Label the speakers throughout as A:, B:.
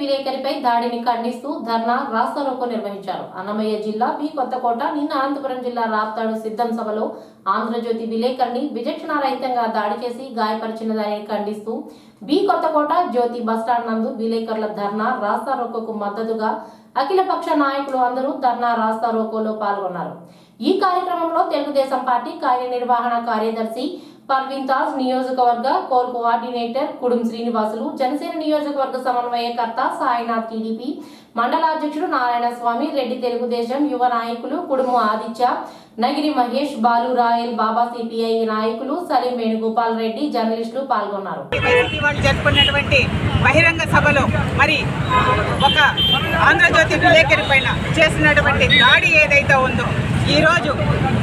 A: విలేకరిపై దాడిని ఖండిస్తూ ధర్నా రాస్తారోకో నిర్వహించారు. అన్నమయ్య జిల్లా బి కొత్తకోట నిన్న అనంతపురం జిల్లా రాప్తాడు సిద్ధం సభలో ఆంధ్రజ్యోతి విలేకరిని విచక్షణారహితంగా దాడి చేసి గాయపరిచిన దానిని ఖండిస్తూ బి కొత్తకోట జ్యోతి బస్టాండ్ నందు విలేకరుల ధర్నా రాస్తారోకోకు మద్దతుగా అఖిలపక్ష నాయకులు అందరూ ధర్నా రాస్తారోకోలో పాల్గొన్నారు. ఈ కార్యక్రమంలో తెలుగుదేశం పార్టీ కార్యనిర్వహణ కార్యదర్శి పర్వీన్తాజ్ నియోజకవర్గ కోర్ కోఆర్డినేటర్ కుడుం శ్రీనివాసులు జనసేన నియోజకవర్గ సమన్వయకర్త సాయినాథ్ టీడీపీ మండలాధ్యక్షుడు నారాయణ స్వామి రెడ్డి తెలుగుదేశం యువ నాయకులు కుడుము ఆదిత్య నగిరి మహేష్ బాలు రాయల్ బాబా సిపిఐ నాయకులు సలీం వేణుగోపాల్ రెడ్డి జర్నలిస్టులు పాల్గొన్నారు.
B: జరుపుకున్నటువంటి బహిరంగ సభలో మరి ఒక ఆంధ్రజ్యోతి విలేకరి పైన చేసినటువంటి దాడి ఏదైతే ఉందో ఈరోజు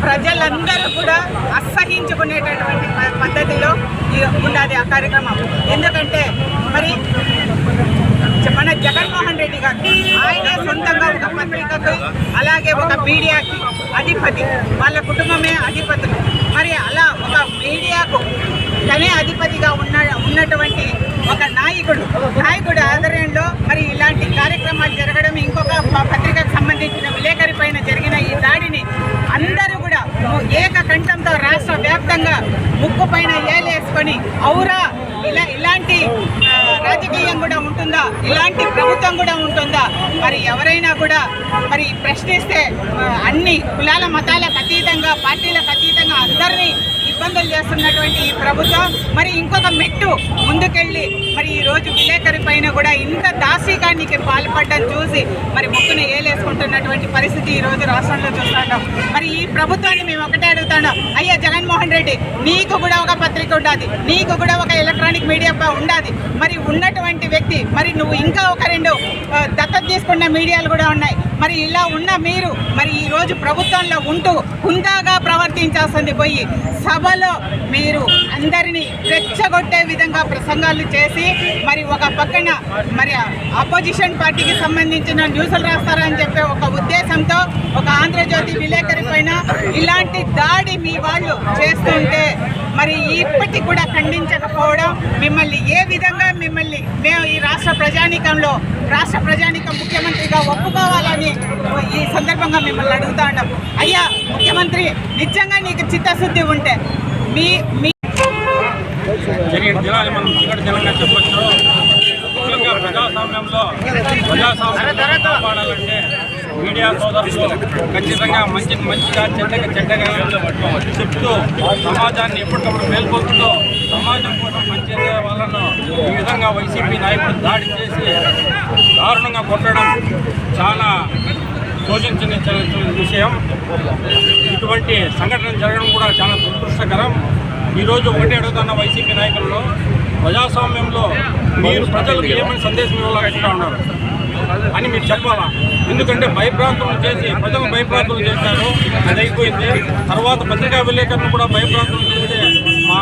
B: ప్రజలందరూ కూడా అసహించుకునేటటువంటి పద్ధతిలో ఉన్నది ఆ కార్యక్రమం. ఎందుకంటే మరి మన జగన్మోహన్ రెడ్డి గారు ఆయనే సొంతంగా ఒక పత్రికకు అలాగే ఒక మీడియాకి అధిపతి. వాళ్ళ కుటుంబమే అధిపతులు. మరి అలా ఒక మీడియాకు తనే అధిపతిగా ఉన్న ఉన్నటువంటి ఒక నాయకుడు. నాయకుడు ఆధ్వర్యంలో మరి ఇలాంటి కార్యక్రమాలు జరగడం ఇంకొక పత్రికకు సంబంధించిన విలేకరి పైన జరిగిన ఈ దాడిని అందరూ కూడా ఏక కంఠంతో రాష్ట్ర వ్యాప్తంగా ముక్కు పైన ఏలేసుకొని ఔరా ఇలా ఇలాంటి రాజకీయం కూడా ఉంటుందా? ఇలాంటి ప్రభుత్వం కూడా ఉంటుందా? మరి ఎవరైనా కూడా మరి ప్రశ్నిస్తే అన్ని కులాల మతాలకు అతీతంగా పార్టీలకు అతీతంగా అందరినీ ఇబ్బందులు చేస్తున్నటువంటి ఈ ప్రభుత్వం. మరి ఇంకొక మెట్టు ముందుకెళ్ళి మరి ఈ రోజు విలేకరి పైన కూడా ఇంత దాసీకానికి పాల్పడడం చూసి మరి ముక్కును ఏలేసుకుంటున్నటువంటి పరిస్థితి ఈ రోజు రాష్ట్రంలో చూస్తున్నాం మరి ఈ ప్రభుత్వాన్ని మేము ఒకటే అడుగుతున్నాం అయ్యా జగన్మోహన్ రెడ్డి నీకు కూడా ఒక పత్రిక ఉండాలి నీకు కూడా ఒక ఎలక్ట్రానిక్ మీడియా ఉండాలి మరి ఉన్నటువంటి వ్యక్తి మరి నువ్వు ఇంకా ఒక రెండు దత్తత తీసుకున్న మీడియాలు కూడా ఉన్నాయి. మరి ఇలా ఉన్న మీరు మరి ఈ రోజు ప్రభుత్వంలో ఉంటూ హుందాగా ప్రవర్తించాల్సింది పోయి సభలో మీరు అందరినీ రెచ్చగొట్టే విధంగా ప్రసంగాలు చేసి మరి ఒక పక్కన మరి అపోజిషన్ పార్టీకి సంబంధించిన న్యూస్లు రాస్తారని చెప్పే ఒక ఉద్దేశంతో ఒక ఆంధ్రజ్యోతి విలేకరి పైన ఇలాంటి దాడి మీ వాళ్ళు చేస్తుంటే మరి ఇప్పటికి కూడా ఖండించకపోవడం మిమ్మల్ని ఏ విధంగా మిమ్మల్ని మేము ఈ రాష్ట్ర ప్రజానీకంలో రాష్ట్ర ప్రజానీకం ముఖ్యమంత్రిగా ఒప్పుకోవాలని ఈ సందర్భంగా మిమ్మల్ని అడుగుతా ఉన్నాం అయ్యా ముఖ్యమంత్రి నిజంగా నీకు చిత్తశుద్ధి ఉంటే మీ మీ
C: జరిగిన జిల్లాని మనం ఇక్కడ జనంగా చెప్పచ్చు. ముఖ్యంగా ప్రజాస్వామ్యంలో ప్రజాస్వామ్యం కాపాడాలంటే మీడియా సోదరులు ఖచ్చితంగా మంచిని మంచిగా చెడ్డగా చెడ్డగా చెప్తూ సమాజాన్ని ఎప్పటికప్పుడు మేల్కొల్పుతూ సమాజం కోసం పనిచేసే వాళ్ళను ఈ విధంగా వైసీపీ నాయకులు దాడి చేసి దారుణంగా కొట్టడం చాలా శోషించిన విషయం. ఇటువంటి సంఘటన జరగడం కూడా చాలా దురదృష్టకరం. ఈరోజు ఒకటి అడుగుతున్న వైసీపీ నాయకులను ప్రజాస్వామ్యంలో మీరు ప్రజలకు ఏమైనా సందేశం ఇవ్వాలనుకుంటా ఉన్నారు? అని మీరు చెప్పాలా? ఎందుకంటే భయప్రాంతులు చేసి ప్రజలు భయప్రాంతులు చేశారు అది అయిపోయింది. తర్వాత పత్రికా విలేకరులు కూడా భయప్రాంతులు చేస్తే మా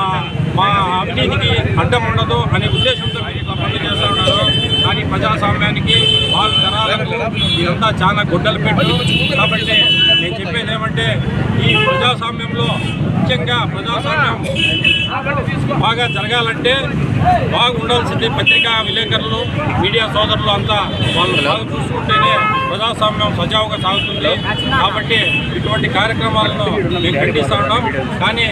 C: మా అవినీతికి అడ్డం ఉండదు అనే ఉద్దేశంతో మీరు ఇట్లా పనులు చేస్తూ ఉన్నారు. కానీ ప్రజాస్వామ్యానికి వాళ్ళ తరాలకు ఇదంతా చాలా గుడ్డలు పెట్టు. కాబట్టి నేను చెప్పేది ఏమంటే ఈ ప్రజాస్వామ్యంలో ముఖ్యంగా ప్రజాస్వామ్యం బాగా జరగాలంటే బాగా ఉండాల్సింది పత్రికా విలేకరులు మీడియా సోదరులు అంతా వాళ్ళు బాగా చూసుకుంటేనే ప్రజాస్వామ్యం సజావుగా సాగుతుంది. కాబట్టి ఇటువంటి కార్యక్రమాలను మేము ఖండిస్తూ ఉన్నాం. కానీ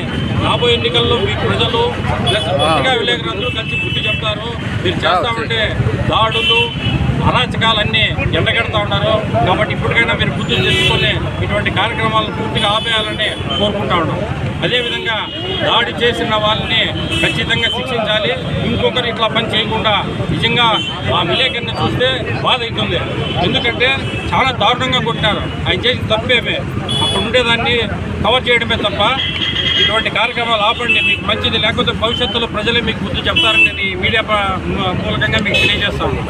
C: రాబోయే ఎన్నికల్లో మీ ప్రజలు ప్లస్ పత్రికా విలేకరులందరూ కలిసి బుద్ధి చెప్తారు. మీరు చేస్తూ ఉంటే దాడులు అరాచకాలన్నీ ఎండగడతా ఉన్నారు. కాబట్టి ఇప్పటికైనా మీరు బుద్ధి చేసుకొని ఇటువంటి కార్యక్రమాలను పూర్తిగా ఆపేయాలని కోరుకుంటా ఉన్నాం. అదేవిధంగా దాడి చేసిన వాళ్ళని ఖచ్చితంగా శిక్షించాలి. ఇంకొకరు ఇట్లా పని చేయకుండా నిజంగా ఆ విలేకరిని చూస్తే బాధ అవుతుంది. ఎందుకంటే చాలా దారుణంగా కొట్టారు. ఆయన చేసిన తప్పేమే. అప్పుడు ఉండేదాన్ని కవర్ చేయడమే తప్ప ఇటువంటి కార్యక్రమాలు ఆపండి మీకు మంచిది. లేకపోతే భవిష్యత్తులో ప్రజలే మీకు బుద్ధి చెప్తారని నేను ఈ మీడియా మూలకంగా మీకు తెలియజేస్తాను.